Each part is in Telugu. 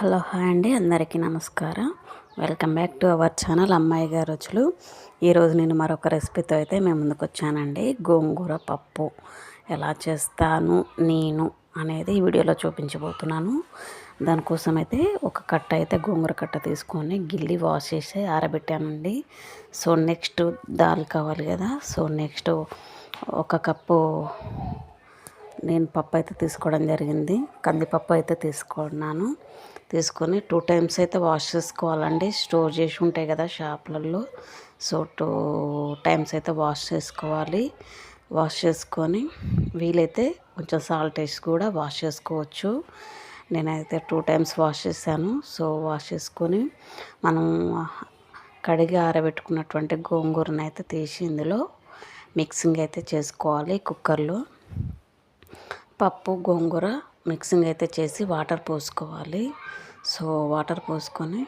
హలో హాయ్ అండి అందరికీ నమస్కారం. Welcome back to our channel అమ్మాయి గారు రుచులు. ఈరోజు నేను మరొక రెసిపీతో అయితే మేము ముందుకు వచ్చానండి. గోంగూర పప్పు. ఎలా చేస్తాను నేను అనేది ఈ వీడియోలో చూపించబోతున్నాను. దానికోసం అయితే ఒక కట్ట అయితే గోంగూర కట్ట తీసుకొని గిల్లి వాష్ చేసి ఆరబెట్టానండి. సో నెక్స్ట్ దాల్ కావాలి కదా. సో నెక్స్ట్ ఒక కప్పు నేను పప్పు అయితే తీసుకోవడం జరిగింది. కందిపప్పు అయితే తీసుకున్నాను. తీసుకొని టూ టైమ్స్ అయితే వాష్ చేసుకోవాలండి. స్టోర్ చేసి ఉంటాయి కదా షాపులలో. సో టూ టైమ్స్ అయితే వాష్ చేసుకోవాలి. వాష్ చేసుకొని వీలైతే కొంచెం సాల్ట్ వేసి కూడా వాష్ చేసుకోవచ్చు. నేనైతే టూ టైమ్స్ వాష్ చేశాను. సో వాష్ చేసుకొని మనం కడిగి ఆరబెట్టుకున్నటువంటి గోంగూరను అయితే తీసి ఇందులో మిక్సింగ్ అయితే చేసుకోవాలి కుక్కర్లో. పప్పు గోంగూర మిక్సింగ్ అయితే చేసి వాటర్ పోసుకోవాలి. సో వాటర్ పోసుకొని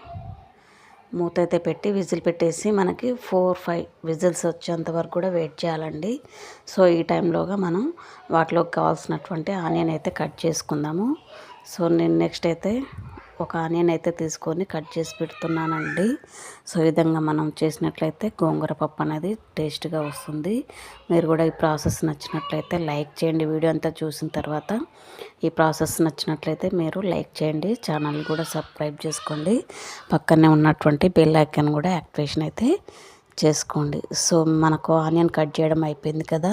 మూత అయితే పెట్టి విజిల్ పెట్టేసి మనకి ఫోర్ ఫైవ్ విజిల్స్ వచ్చేంత వరకు కూడా వెయిట్ చేయాలండి. సో ఈ టైంలోగా మనం వాటిలోకి కావాల్సినటువంటి ఆనియన్ అయితే కట్ చేసుకుందాము. సో నేను నెక్స్ట్ అయితే ఒక ఆనియన్ అయితే తీసుకొని కట్ చేసి పెడుతున్నానండి. సో ఈ విధంగా మనం చేసినట్లయితే గోంగూర పప్పు అనేది టేస్ట్గా వస్తుంది. మీరు కూడా ఈ ప్రాసెస్ నచ్చినట్లయితే లైక్ చేయండి. వీడియో అంతా చూసిన తర్వాత ఈ ప్రాసెస్ నచ్చినట్లయితే మీరు లైక్ చేయండి. ఛానల్ కూడా సబ్స్క్రైబ్ చేసుకోండి. పక్కనే ఉన్నటువంటి బెల్ ఐకాన్ కూడా యాక్టివేషన్ అయితే చేసుకోండి. సో మనకు ఆనియన్ కట్ చేయడం అయిపోయింది కదా.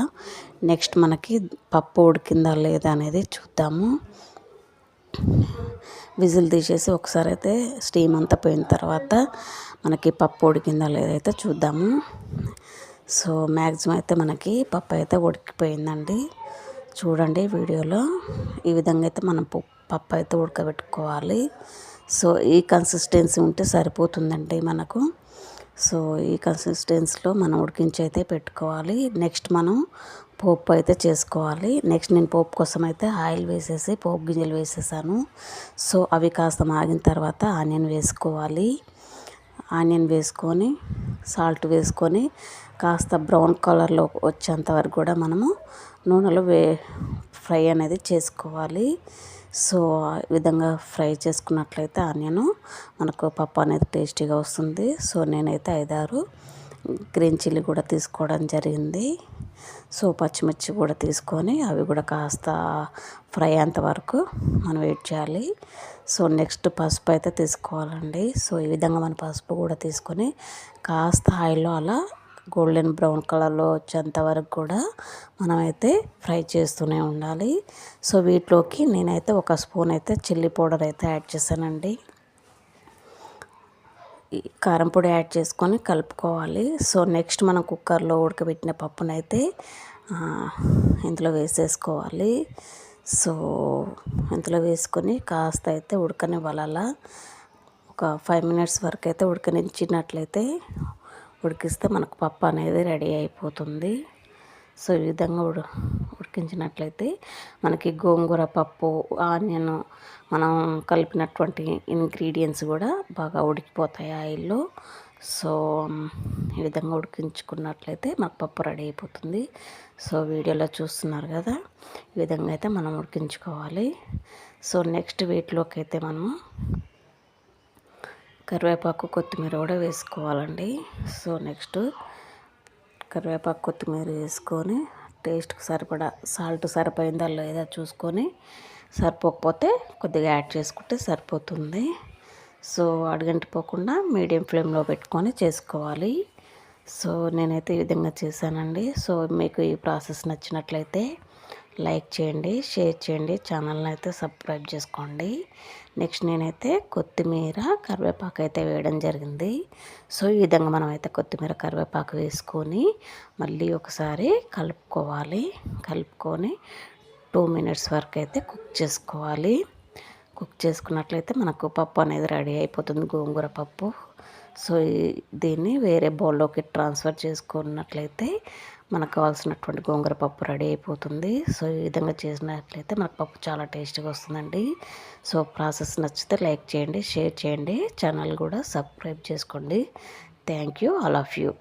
నెక్స్ట్ మనకి పప్పు ఉడికిందా లేదా అనేది చూద్దాము. విజిల్ తీసేసి ఒకసారి అయితే స్టీమ్ అంతా పోయిన తర్వాత మనకి పప్పు ఉడికిందా లేదైతే చూద్దాము. సో మ్యాక్సిమం అయితే మనకి పప్పు అయితే ఉడికిపోయిందండి. చూడండి వీడియోలో. ఈ విధంగా అయితే మనం పప్పు అయితే ఉడకబెట్టుకోవాలి. సో ఈ కన్సిస్టెన్సీ ఉంటే సరిపోతుందండి మనకు. సో ఈ కన్సిస్టెన్సీలో మనం ఉడికించి అయితే పెట్టుకోవాలి. నెక్స్ట్ మనం పోపు అయితే చేసుకోవాలి. నెక్స్ట్ నేను పోపు కోసం అయితే ఆయిల్ వేసేసి పోపు గింజలు వేసేసాను. సో అవి కాస్త మాగిన తర్వాత ఆనియన్ వేసుకోవాలి. ఆనియన్ వేసుకొని సాల్ట్ వేసుకొని కాస్త బ్రౌన్ కలర్లో వచ్చేంత వరకు కూడా మనము నూనెలో వే ఫ్రై అనేది చేసుకోవాలి. సో ఈ విధంగా ఫ్రై చేసుకున్నట్లయితే ఆనియన్ మనకు పప్పు అనేది టేస్టీగా వస్తుంది. సో నేనైతే ఐదారు గ్రీన్ చిల్లీ కూడా తీసుకోవడం జరిగింది. సో పచ్చిమిర్చి కూడా తీసుకొని అవి కూడా కాస్త ఫ్రై అయ్యేంత వరకు మనం వెయిట్ చేయాలి. సో నెక్స్ట్ పసుపు అయితే తీసుకోవాలండి. సో ఈ విధంగా మన పసుపు కూడా తీసుకొని కాస్త ఆయిల్లో అలా గోల్డెన్ బ్రౌన్ కలర్లో వచ్చేంత వరకు కూడా మనమైతే ఫ్రై చేస్తూనే ఉండాలి. సో వీటిలోకి నేనైతే ఒక స్పూన్ అయితే చిల్లీ పౌడర్ అయితే యాడ్ చేశానండి. కారం పొడి యాడ్ చేసుకొని కలుపుకోవాలి. సో నెక్స్ట్ మనం కుక్కర్లో ఉడకబెట్టిన పప్పునైతే ఇందులో వేసేసుకోవాలి. సో ఇందులో వేసుకొని కాస్త అయితే ఉడకనివ్వాల ఒక ఫైవ్ మినిట్స్ వరకు అయితే ఉడకనిచ్చినట్లయితే ఉడికిస్తే మనకు పప్పు అనేది రెడీ అయిపోతుంది. సో ఈ విధంగా ఉడు ఉడికించినట్లయితే మనకి గోంగూర పప్పు ఆనియన్ మనం కలిపినటువంటి ఇంగ్రీడియంట్స్ కూడా బాగా ఉడికిపోతాయి ఆయిల్లో. సో ఈ విధంగా ఉడికించుకున్నట్లయితే మాకు పప్పు రెడీ అయిపోతుంది. సో వీడియోలో చూస్తున్నారు కదా ఈ విధంగా అయితే మనం ఉడికించుకోవాలి. సో నెక్స్ట్ వీటిలోకి అయితే మనము కరివేపాకు కొత్తిమీర కూడా వేసుకోవాలండి. సో నెక్స్ట్ కరివేపాకు కొత్తిమీర వేసుకొని టేస్ట్కి సరిపడా సాల్ట్ సరిపోయిందా లేదా చూసుకొని సరిపోకపోతే కొద్దిగా యాడ్ చేసుకుంటే సరిపోతుంది. సో అడగంటిపోకుండా మీడియం ఫ్లేమ్లో పెట్టుకొని చేసుకోవాలి. సో నేనైతే ఈ విధంగా చేశానండి. సో మీకు ఈ ప్రాసెస్ నచ్చినట్లయితే లైక్ చేయండి షేర్ చేయండి ఛానల్ని అయితే సబ్స్క్రైబ్ చేసుకోండి. నెక్స్ట్ నేనైతే కొత్తిమీర కరివేపాకు అయితే వేయడం జరిగింది. సో ఈ విధంగా మనం అయితే కొత్తిమీర కరివేపాకు వేసుకొని మళ్ళీ ఒకసారి కలుపుకోవాలి. కలుపుకొని టూ మినిట్స్ వరకు అయితే కుక్ చేసుకోవాలి. కుక్ చేసుకున్నట్లయితే మనకు పప్పు అనేది రెడీ అయిపోతుంది గోంగూర పప్పు. సో దీన్ని వేరే బౌల్లోకి ట్రాన్స్ఫర్ చేసుకున్నట్లయితే మనకు కావాల్సినటువంటి గోంగూర పప్పు రెడీ అయిపోతుంది. సో ఈ విధంగా చేసినట్లయితే మనకు పప్పు చాలా టేస్ట్గా వస్తుందండి. సో ప్రాసెస్ నచ్చితే లైక్ చేయండి షేర్ చేయండి. ఛానల్ కూడా సబ్స్క్రైబ్ చేసుకోండి. Thank you all of you.